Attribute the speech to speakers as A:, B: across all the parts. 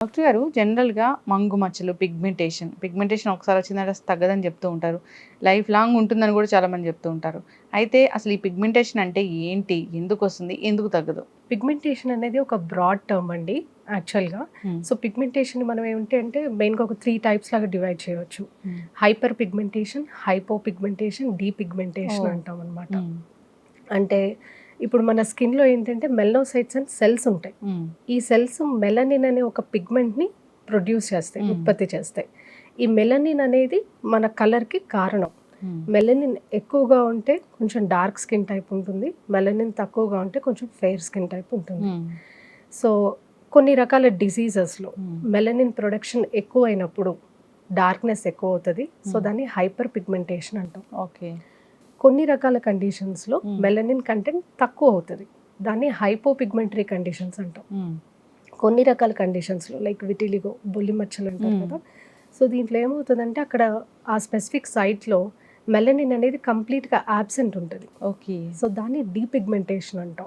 A: Doctor గారు జనరల్గా మంగు మచ్చలు పిగ్మెంటేషన్. పిగ్మెంటేషన్ ఒకసారి వచ్చిందంటే అసలు తగ్గదని చెప్తూ ఉంటారు. లైఫ్ లాంగ్ ఉంటుందని కూడా చాలా మంది చెప్తూ ఉంటారు. అయితే అసలు ఈ పిగ్మెంటేషన్ అంటే ఏంటి? ఎందుకు వస్తుంది? ఎందుకు తగ్గదు?
B: పిగ్మెంటేషన్ అనేది ఒక బ్రాడ్ టర్మ్ అండి యాక్చువల్గా. సో పిగ్మెంటేషన్ మనం ఏమిటి అంటే మెయిన్గా ఒక త్రీ టైప్స్ లాగా డివైడ్ చేయవచ్చు hyper pigmentation hypo pigmentation de pigmentation. అంటాం అనమాట అంటే ఇప్పుడు మన స్కిన్లో ఏంటంటే మెల్నోసైట్స్ అండ్ సెల్స్ ఉంటాయి. ఈ సెల్స్ మెలనిన్ అనే ఒక పిగ్మెంట్ని ప్రొడ్యూస్ చేస్తాయి. ఉత్పత్తి చేస్తాయి. ఈ మెలనిన్ అనేది మన కలర్కి కారణం. మెలనిన్ ఎక్కువగా ఉంటే కొంచెం డార్క్ స్కిన్ టైప్ ఉంటుంది మెలనిన్ తక్కువగా ఉంటే కొంచెం ఫెయిర్ స్కిన్ టైప్ ఉంటుంది. సో కొన్ని రకాల డిసీజెస్లో మెలనిన్ ప్రొడక్షన్ ఎక్కువ అయినప్పుడు డార్క్నెస్ ఎక్కువ అవుతుంది. సో. దాన్ని హైపర్ పిగ్మెంటేషన్ అంటాం.
A: ఓకే.
B: కొన్ని రకాల కండిషన్స్లో. మెలనిన్ కంటెంట్ తక్కువ అవుతుంది దాన్ని హైపో పిగ్మెంటరీ కండిషన్స్ అంటాం కొన్ని రకాల కండిషన్స్లో లైక్ విటిలిగో బొల్లి మచ్చలు అంటారు. కదా. సో దీంట్లో ఏమవుతుందంటే అక్కడ ఆ స్పెసిఫిక్ సైట్లో మెలనిన్ అనేది కంప్లీట్గా యాబ్సెంట్ ఉంటుంది.
A: ఓకే.
B: సో దాన్ని డీపిగ్మెంటేషన్ అంటాం.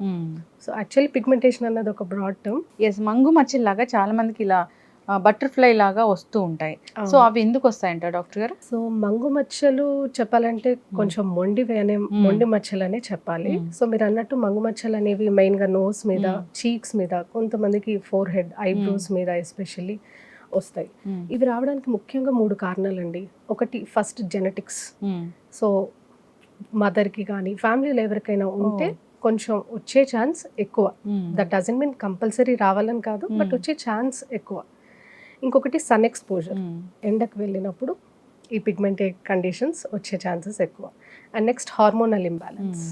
B: సో యాక్చువల్లీ పిగ్మెంటేషన్ అన్నది ఒక బ్రాడ్ టర్మ్
A: ఎస్ మంగు మచ్చల్లాగా చాలా మందికి ఇలా బటర్ఫ్లై లాగా వస్తూ ఉంటాయి. సో అవి ఎందుకు వస్తాయంట డాక్టర్ గారు?
B: సో మంగు మచ్చలు చెప్పాలంటే కొంచెం మొండివి అనే. మొండి మచ్చలు అనే చెప్పాలి. సో మీరు అన్నట్టు మంగు మచ్చలు అనేవి మెయిన్గా నోస్ మీద. చీక్స్ మీద కొంతమందికి ఫోర్ హెడ్ ఐబ్రోస్ మీద ఎస్పెషల్లీ వస్తాయి. ఇవి రావడానికి ముఖ్యంగా మూడు కారణాలండి. ఒకటి ఫస్ట్ జెనెటిక్స్ సో మదర్కి కానీ ఫ్యామిలీలో ఎవరికైనా ఉంటే. కొంచెం వచ్చే ఛాన్స్ ఎక్కువ. దట్ డజన్ మీన్ కంపల్సరీ రావాలని కాదు బట్. వచ్చే ఛాన్స్ ఎక్కువ. ఇంకొకటి సన్ ఎక్స్పోజర్ ఎండకు వెళ్ళినప్పుడు ఈ పిగ్మెంటే కండిషన్స్ వచ్చే ఛాన్సెస్ ఎక్కువ. And next hormonal imbalance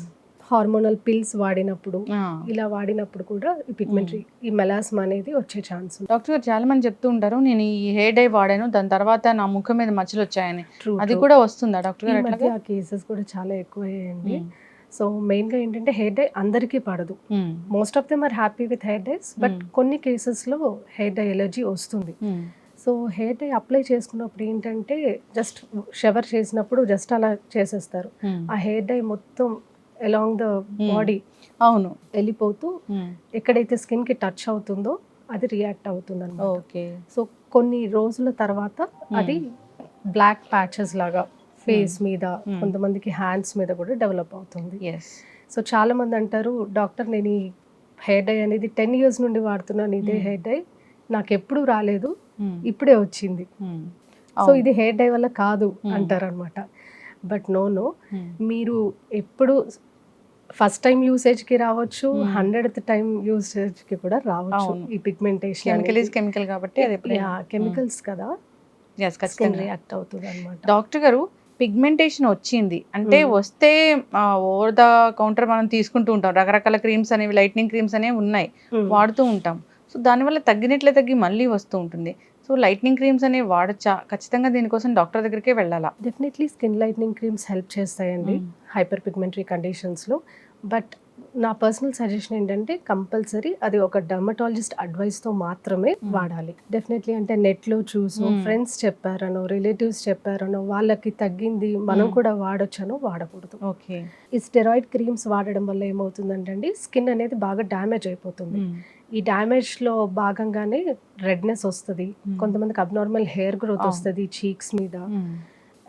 B: hormonal pills వాడినప్పుడు ఇలా వాడినప్పుడు కూడా ఈ పిగ్మెంటరీ ఈ మెలాస్మా అనేది వచ్చే ఛాన్స్
A: డాక్టర్ గారు చాలా మంది చెప్తూ ఉంటారు నేను ఈ హెయిర్ డై వాడాను దాని తర్వాత నా ముఖం మీద మచ్చలు వచ్చాయని. అది. కూడా వస్తుందా డాక్టర్ గారు
B: ఆ కేసెస్ కూడా చాలా ఎక్కువ అయ్యాయండి సో మెయిన్గా ఏంటంటే హెయిర్ డై అందరికీ పడదు. Most of them are happy with hair dyes but. కొన్ని కేసెస్లో హెయిర్ డై ఎలర్జీ వస్తుంది. సో హెయిర్ డై అప్లై చేసుకున్నప్పుడు ఏంటంటే జస్ట్ షవర్ చేసినప్పుడు జస్ట్ అలా చేసేస్తారు. ఆ హెయిర్ డై మొత్తం అలాంగ్ ద బాడీ
A: అవును.
B: వెళ్ళిపోతూ ఎక్కడైతే స్కిన్కి టచ్ అవుతుందో అది రియాక్ట్ అవుతుంది అనమాట
A: ఓకే.
B: సో కొన్ని రోజుల తర్వాత అది బ్లాక్ ప్యాచెస్ లాగా ఫేస్ మీద
A: Hmm.
B: కొంతమందికి హ్యాండ్స్ మీద కూడా డెవలప్ అవుతుంది. సో చాలా మంది అంటారు డాక్టర్ నేను ఈ హెయిర్ డై అనేది టెన్ ఇయర్స్ నుండి వాడుతున్నాను ఇదే
A: Hmm.
B: హెయిర్ డై నాకు ఎప్పుడు రాలేదు ఇప్పుడే వచ్చింది. సో. ఇది హెయిర్ డై వల్ల కాదు
A: Hmm.
B: అంటారు అనమాట బట్ నో నో మీరు ఎప్పుడు ఫస్ట్ టైం యూసేజ్కి రావచ్చు
A: Hmm.
B: హండ్రెడ్ టైం యూసేజ్కి కూడా రావచ్చు. ఈ పిగ్మెంటేషన్
A: కెమికల్ కెమికల్ కాబట్టి
B: కెమికల్స్ కదా స్కిన్ రియాక్ట్ అవుతుంది అనమాట
A: డాక్టర్ గారు పిగ్మెంటేషన్ వచ్చింది. అంటే. వస్తే ఓవర్ ద కౌంటర్ మనం తీసుకుంటూ ఉంటాం. రకరకాల క్రీమ్స్ అనేవి లైట్నింగ్ క్రీమ్స్ అనేవి ఉన్నాయి. వాడుతూ ఉంటాం. సో దానివల్ల తగ్గినట్లే తగ్గి మళ్ళీ వస్తూ ఉంటుంది. సో లైట్నింగ్ క్రీమ్స్ అనేవి వాడచ్చా? ఖచ్చితంగా దీనికోసం డాక్టర్ దగ్గరికే వెళ్ళాలా?
B: Definitely skin lightening creams help చేస్తాయండి. Hyper pigmentary కండిషన్స్లో బట్ నా పర్సనల్ సజెషన్ ఏంటంటే కంపల్సరీ అది ఒక డర్మటాలజిస్ట్ అడ్వైస్తో మాత్రమే
A: Hmm.
B: వాడాలి. డెఫినెట్లీ అంటే నెట్లో చూసు
A: Hmm.
B: ఫ్రెండ్స్ చెప్పారనో రిలేటివ్స్ చెప్పారనో వాళ్ళకి తగ్గింది మనం
A: Hmm.
B: కూడా వాడొచ్చనో వాడకూడదు.
A: ఓకే
B: ఈ స్టెరాయిడ్ క్రీమ్స్ వాడడం వల్ల ఏమవుతుందంటే స్కిన్ అనేది బాగా డ్యామేజ్ అయిపోతుంది. ఈ డ్యామేజ్లో భాగంగానే రెడ్నెస్ వస్తుంది. కొంతమందికి అబ్నార్మల్ హెయిర్ గ్రోత్. వస్తుంది చీక్స్ మీద.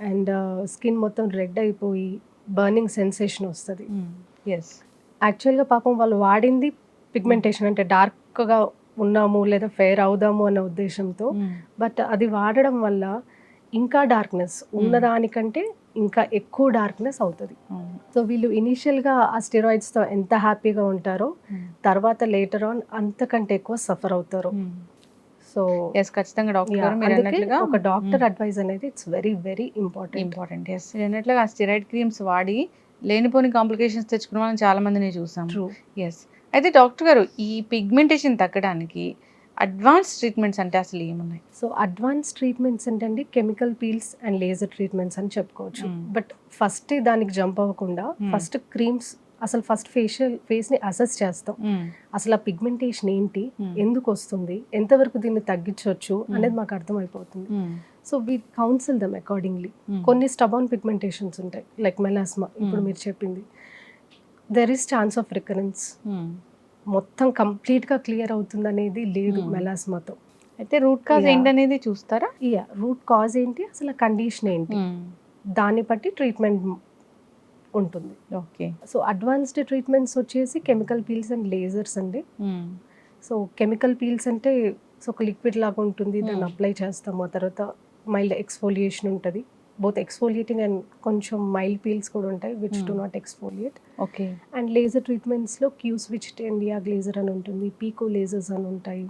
B: అండ్ స్కిన్ మొత్తం రెడ్ అయిపోయి బర్నింగ్ సెన్సేషన్ వస్తుంది.
A: ఎస్
B: యాక్చువల్గా పాపం వాళ్ళు వాడింది పిగ్మెంటేషన్ అంటే డార్క్గా ఉన్నాము లేదా ఫెయిర్ అవుదాము అన్న ఉద్దేశంతో. బట్ అది వాడడం వల్ల ఇంకా డార్క్నెస్ ఉన్నదానికంటే ఇంకా ఎక్కువ డార్క్నెస్ అవుతుంది. సో వీళ్ళు ఇనీషియల్గా ఆ స్టెరాయిడ్స్తో ఎంత హ్యాపీగా ఉంటారో తర్వాత లేటర్ ఆన్ అంతకంటే ఎక్కువ సఫర్ అవుతారు. సో
A: ఎస్ ఖచ్చితంగా డాక్టర్ గారు మీరు అన్నట్లుగా
B: ఒక డాక్టర్ అడ్వైస్ అనేది it's very very important.
A: Important. Yes అన్నట్లుగా ఆ స్టెరాయిడ్ క్రీమ్స్ వాడి లేనిపోని కాంప్లికేషన్స్ తెచ్చుకున్న వాళ్ళని చాలా మందిని చూసాం ఎస్ అయితే డాక్టర్ గారు ఈ పిగ్మెంటేషన్ తగ్గడానికి అడ్వాన్స్ ట్రీట్మెంట్స్ అంటే అసలు ఏమున్నాయి?
B: సో అడ్వాన్స్ ట్రీట్మెంట్స్ ఏంటంటే chemical peels and laser treatments అని చెప్పుకోవచ్చు. బట్ ఫస్ట్ దానికి జంప్ అవ్వకుండా. ఫస్ట్ క్రీమ్స్ అసలు ఫస్ట్ ఫేషియల్ ఫేస్ని అసెస్ చేస్తాం. అసలు ఆ పిగ్మెంటేషన్ ఏంటి. ఎందుకు వస్తుంది? ఎంతవరకు దీన్ని తగ్గించవచ్చు. అనేది మాకు అర్థమైపోతుంది. So we counsel them accordingly కొన్ని స్టబాన్ పిగ్మెంటేషన్స్ ఉంటాయి లైక్ మెలాస్మా ఇప్పుడు
A: Mm.
B: మీరు చెప్పింది. There is chance of recurrence మొత్తం కంప్లీట్గా క్లియర్ అవుతుంది అనేది లేదు
A: Hmm.
B: మెలాస్మాతో
A: అయితే రూట్ కాజ్
B: Yeah.
A: ఏంటనేది చూస్తారా?
B: ఇయా రూట్ కాజ్ ఏంటి? అసలు కండిషన్ ఏంటి? దాన్ని బట్టి ట్రీట్మెంట్ ఉంటుంది.
A: ఓకే
B: సో అడ్వాన్స్డ్ ట్రీట్మెంట్స్ వచ్చేసి కెమికల్ పీల్స్ అండ్ లేజర్స్ అండి. సో కెమికల్ పీల్స్ అంటే సో ఒక లిక్విడ్ లాగా ఉంటుంది దాన్ని
A: Hmm.
B: అప్లై చేస్తాము ఆ తర్వాత మైల్డ్ ఎక్స్ఫోలియేషన్ ఉంటుంది. బోత్ ఎక్స్ఫోలియేటింగ్ అండ్ కొంచెం మైల్డ్ పీల్స్ కూడా ఉంటాయి which
A: Hmm.
B: Not exfoliate
A: okay
B: and laser ట్రీట్మెంట్స్లో Q switch India గ్లేజర్ అని ఉంటుంది పీకో లేజర్స్ అని ఉంటాయి.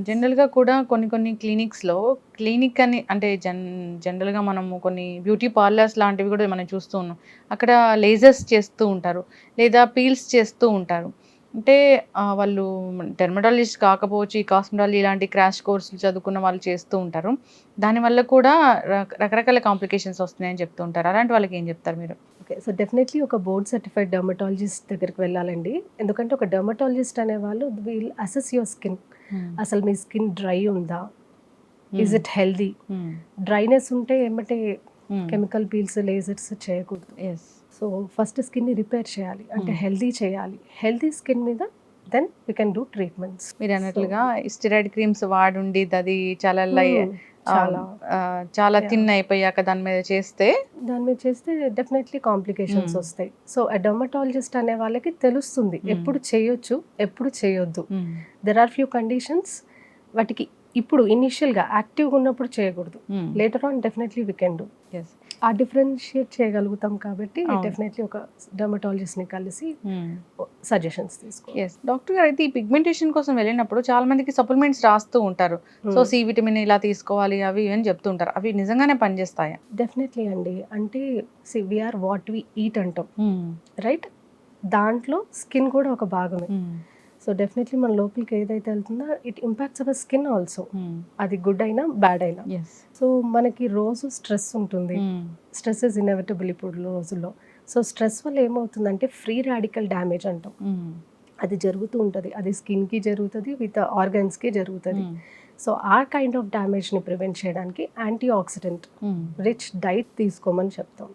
A: జనరల్గా కూడా కొన్ని కొన్ని క్లినిక్స్లో క్లినిక్ అని అంటే జన్ జనరల్గా మనము కొన్ని బ్యూటీ పార్లర్స్ లాంటివి కూడా మనం చూస్తూ ఉన్నాం. అక్కడ లేజర్స్ చేస్తూ ఉంటారు లేదా పీల్స్ చేస్తూ ఉంటారు. అంటే వాళ్ళు డెర్మటాలజిస్ట్ కాకపోవచ్చు ఈ కాస్మెటాలజీ ఇలాంటి క్రాష్ కోర్సులు చదువుకున్న వాళ్ళు చేస్తూ ఉంటారు. దానివల్ల కూడా రక- రకరకాల కాంప్లికేషన్స్ వస్తున్నాయని చెప్తూ ఉంటారు. అలాంటి వాళ్ళకి ఏం చెప్తారు మీరు?
B: ఓకే. సో డెఫినెట్లీ ఒక బోర్డ్ సర్టిఫైడ్ డర్మటాలజిస్ట్ దగ్గరికి వెళ్ళాలండి. ఎందుకంటే ఒక డర్మటాలజిస్ట్ అనేవాళ్ళు వీల్ అసెస్ యువర్ స్కిన్. అసలు మీ స్కిన్ డ్రై ఉందా? Is it healthy? డ్రైనెస్ ఉంటే ఏమంటే? కెమికల్ పీల్స్ లేజర్స్ చేయకూడదు.
A: ఎస్
B: సో ఫస్ట్ స్కిన్ని రిపేర్ చేయాలి అంటే
A: Hmm.
B: హెల్దీ చేయాలి. హెల్దీ స్కిన్ మీద then we can do treatments.
A: మీరు అన్నట్లుగా స్టిరాయిడ్ క్రీమ్స్ వాడుండి అది చాలా లై
B: Hmm. చాలా.
A: తిన్ అయిపోయాక దాని మీద చేస్తే?
B: దాని మీద చేస్తే డెఫినెట్లీ కాంప్లికేషన్స్
A: Hmm.
B: వస్తాయి. సో డర్మటాలజిస్ట్ అనే వాళ్ళకి తెలుస్తుంది. ఎప్పుడు చేయొచ్చు ఎప్పుడు చేయొద్దు. దెర్ ఆర్ ఫ్యూ కండిషన్స్ వాటికి ఇప్పుడు ఇనిషియల్గా యాక్టివ్గా ఉన్నప్పుడు చేయకూడదు. Later on definitely we can do
A: yes
B: ఆ డిఫరెన్షియేట్ చేయగలుగుతాం కాబట్టి. డెఫినెట్లీ ఒక డర్మటాలజిస్ట్ని కలిసి సజెషన్స్ తీసుకో
A: డాక్టర్ గారు అయితే ఈ పిగ్మెంటేషన్ కోసం వెళ్ళినప్పుడు చాలా మందికి సప్లిమెంట్స్ రాస్తూ ఉంటారు. సో సి విటమిన్ ఇలా తీసుకోవాలి అవి అని చెప్తూ ఉంటారు. అవి నిజంగానే పనిచేస్తాయా?
B: డెఫినెట్లీ అండి. అంటే see we are what we eat అంటాం. రైట్? దాంట్లో స్కిన్ కూడా ఒక భాగమే. సో డెఫినెట్లీ మన లోపలికి ఏదైతే వెళ్తుందో it impacts our skin also అది గుడ్ అయినా బ్యాడ్ అయినా. సో మనకి రోజు స్ట్రెస్ ఉంటుంది. స్ట్రెస్ ఇస్ ఇన్ఎవిటబుల్ ఇప్పుడు రోజుల్లో. సో స్ట్రెస్ వల్ల ఏమవుతుందంటే ఫ్రీ రాడికల్ డ్యామేజ్ అంటాం. అది జరుగుతూ ఉంటుంది. అది స్కిన్కి జరుగుతుంది విత్ ఆర్గన్స్కి జరుగుతుంది. సో ఆ కైండ్ ఆఫ్ డ్యామేజ్ని ప్రివెంట్ చేయడానికి యాంటీ ఆక్సిడెంట్ రిచ్ డైట్ తీసుకోమని చెప్తాం.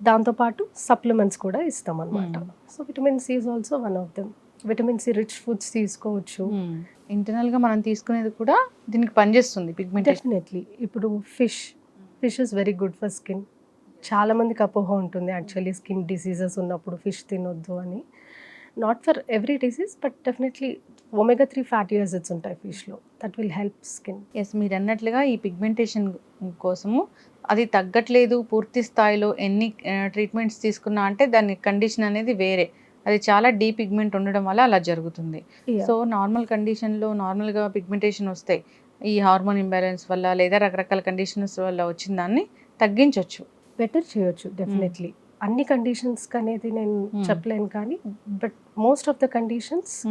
B: దాంతోపాటు సప్లిమెంట్స్ కూడా ఇస్తాం అనమాట so vitamin C is also one of them vitamin C rich foods తీసుకోవచ్చు.
A: ఇంటర్నల్గా మనం తీసుకునేది కూడా దీనికి పనిచేస్తుంది పిగ్మెంటేషన్
B: డెఫినెట్లీ ఇప్పుడు fish fish is very good for skin. చాలా మందికి అపోహ ఉంటుంది యాక్చువల్లీ స్కిన్ డిసీజెస్ ఉన్నప్పుడు ఫిష్ తినొద్దు అని. Not for every disease but definitely omega three fatty acids ఉంటాయి ఫిష్లో. That will help skin
A: yes మీరు అన్నట్లుగా ఈ పిగ్మెంటేషన్ కోసము అది తగ్గట్లేదు పూర్తి స్థాయిలో ఎన్ని ట్రీట్మెంట్స్ తీసుకున్నా అంటే దాని కండిషన్ అనేది వేరే. అది చాలా డీ పిగ్మెంట్ ఉండడం వల్ల అలా జరుగుతుంది. సో నార్మల్ కండిషన్లో నార్మల్గా పిగ్మెంటేషన్ వస్తాయి ఈ హార్మోన్ ఇంబ్యాలెన్స్ వల్ల లేదా రకరకాల కండిషన్స్ వల్ల వచ్చిన దాన్ని తగ్గించవచ్చు
B: బెటర్ చేయొచ్చు డెఫినెట్లీ. అన్ని కండిషన్స్ అనేది నేను
A: Hmm.
B: చెప్పలేను కానీ but most of the conditions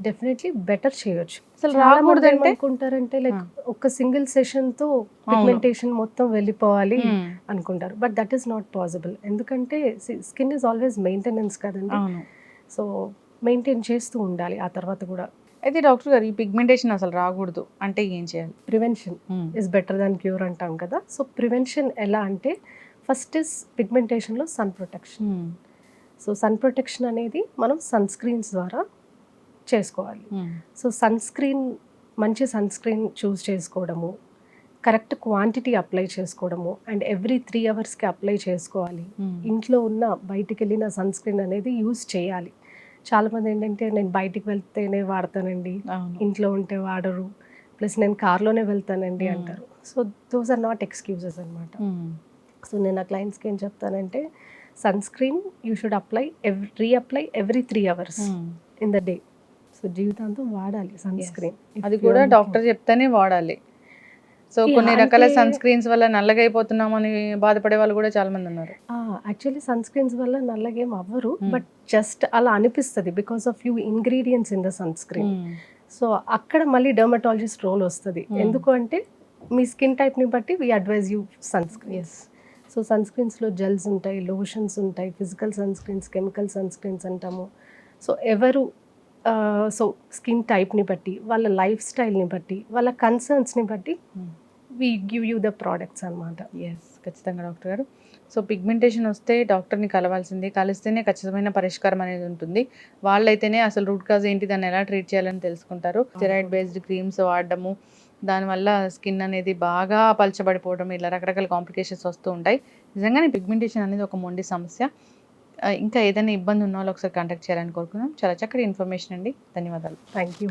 B: definitely better చేయొచ్చు.
A: అసలు రాకూడదంటే?
B: ఏమనుకుంటారంటే లైక్. ఒక సింగిల్ సెషన్తో పిగ్మెంటేషన్ మొత్తం వెళ్ళిపోవాలి
A: Hmm.
B: అనుకుంటారు. But that is not possible. ఎందుకంటే స్కిన్ ఇస్ ఆల్వేస్ మెయింటెనెన్స్ కదండి. సో మెయింటైన్ చేస్తూ ఉండాలి ఆ తర్వాత కూడా.
A: అయితే డాక్టర్ గారు ఈ పిగ్మెంటేషన్ అసలు రాకూడదు అంటే ఏం చేయాలి?
B: Prevention is better than cure అంటాం కదా. సో ప్రివెన్షన్ ఎలా అంటే first is పిగ్మెంటేషన్లో sun protection so sun protection అనేది మనం సన్ స్క్రీన్స్ ద్వారా చేసుకోవాలి. సో సన్ స్క్రీన్ మంచి సన్ స్క్రీన్ చూస్ చేసుకోవడము కరెక్ట్ క్వాంటిటీ అప్లై చేసుకోవడము అండ్ ఎవ్రీ త్రీ అవర్స్కి అప్లై చేసుకోవాలి. ఇంట్లో ఉన్న బయటికి వెళ్ళిన సన్ స్క్రీన్ అనేది యూస్ చేయాలి. చాలామంది ఏంటంటే నేను బయటికి వెళ్తేనే వాడతానండి. ఇంట్లో ఉంటే వాడరు. ప్లస్ నేను కార్లోనే వెళ్తానండి. అంటారు. So those are not excuses అనమాట సో నేను ఆ క్లయింట్స్కి ఏం చెప్తానంటే sunscreen you should apply every reapply every three hours in the day so జీవితాంతం వాడాలి సన్. స్క్రీన్
A: అది కూడా డాక్టర్ చెప్తేనే వాడాలి. సో కొన్ని రకాల సన్ స్క్రీన్స్ వల్ల నల్లగా అయిపోతున్నామని బాధపడే వాళ్ళు కూడా చాలా మంది ఉన్నారు.
B: యాక్చువల్లీ సన్ స్క్రీన్స్ వల్ల నల్లగేం అవ్వరు
A: Hmm.
B: బట్ జస్ట్ అలా అనిపిస్తుంది because of you ingredients in the sunscreen so అక్కడ మళ్ళీ డర్మటాలజిస్ట్ రోల్ వస్తుంది.
A: Hmm.
B: ఎందుకు అంటే మీ స్కిన్ టైప్ని బట్టి we advise you sunscreens so sun స్క్రీన్స్లో gels ఉంటాయి లోషన్స్ ఉంటాయి physical sunscreens chemical sunscreens అంటాము. సో ఎవరు సో స్కిన్ టైప్ని బట్టి వాళ్ళ లైఫ్ స్టైల్ని బట్టి వాళ్ళ కన్సర్న్స్ని బట్టి we give you the products అనమాట
A: ఎస్ ఖచ్చితంగా డాక్టర్ గారు. సో పిగ్మెంటేషన్ వస్తే డాక్టర్ని కలవాల్సిందే కలిస్తేనే ఖచ్చితమైన పరిష్కారం అనేది ఉంటుంది. వాళ్ళైతేనే అసలు రూట్ కాజ్ ఏంటి దాన్ని ఎలా ట్రీట్ చేయాలని తెలుసుకుంటారు. స్టెరాయిడ్ బేస్డ్ క్రీమ్స్ వాడడము దానివల్ల స్కిన్ అనేది బాగా పలచబడిపోవడం ఇలా రకరకాల కాంప్లికేషన్స్ వస్తూ ఉంటాయి. నిజంగానే పిగ్మెంటేషన్ అనేది ఒక మొండి సమస్య. ఇంకా ఏదైనా ఇబ్బంది ఉన్న వాళ్ళు ఒకసారి కాంటాక్ట్ చేయాలని కోరుకున్నాం చాలా చక్కటి ఇన్ఫర్మేషన్ అండి. ధన్యవాదాలు.
B: Thank you